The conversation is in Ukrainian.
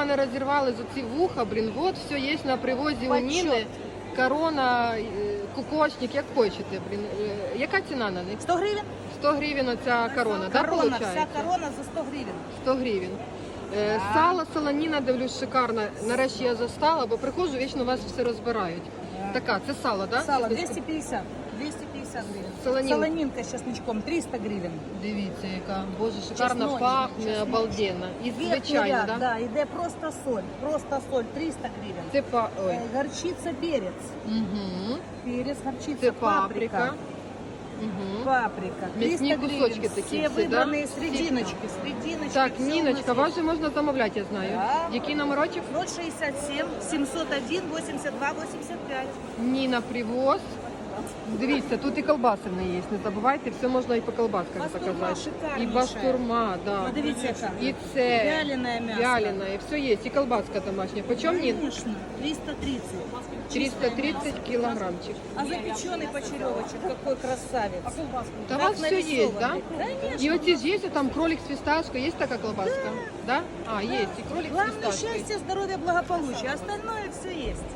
мене розірвали з оці вуха, блін, от все є на привозі у Ніни. Корона, е, кукошник, як хочете, блін. Е, Яка ціна на них? 100 гривен? 100 гривень оця корона, так, корона, виходить? вся корона за 100 гривен. 100 гривень. Е, Сало, солоніна, дивлюсь, шикарно. Нарешті я застала, бо приходжу, вічно вас все розбирають. Така, це сало, так? Сало 250. 250 гривен. Солонинка. Солонинка с чесночком 300 гривен. Дивіться, яка, боже, шикарно Чесночок, пахне, чесночок. обалденно. І Верхний звичайно, ряд, так? да, іде просто соль. Просто соль 300 гривен. Це па... Ой. Е, Горчица, перец. Угу. Перец, горчица, Це паприка. паприка. Угу. Паприка. Мясні 300 кусочки гривен. такі Все всі, да? выбранные срединочки. Срединочки. Так, все у Ніночка, нас вас же можна замовляти, я знаю. Да. Який номерочок? 067 701 82 85. Ніна Привоз. Дивіться, тут і колбаси в неї є, не забувайте, все можна і по колбасках Бастурма заказати. І шикарніша. бастурма, да. Подивіться, яка. І це Вяленое мясо. вялена, і все є, і колбаска домашня. Почем? Конечно, 330. 330 кілограмчик. А запеченный почеревочек, какой красавец. Та у вас все є, да? І оці ж є, там кролик з фісташкою, є така колбаска? Да? А, є, і кролик з Главное фісташкою. счастье, здоровье, благополучие. Остальное все есть.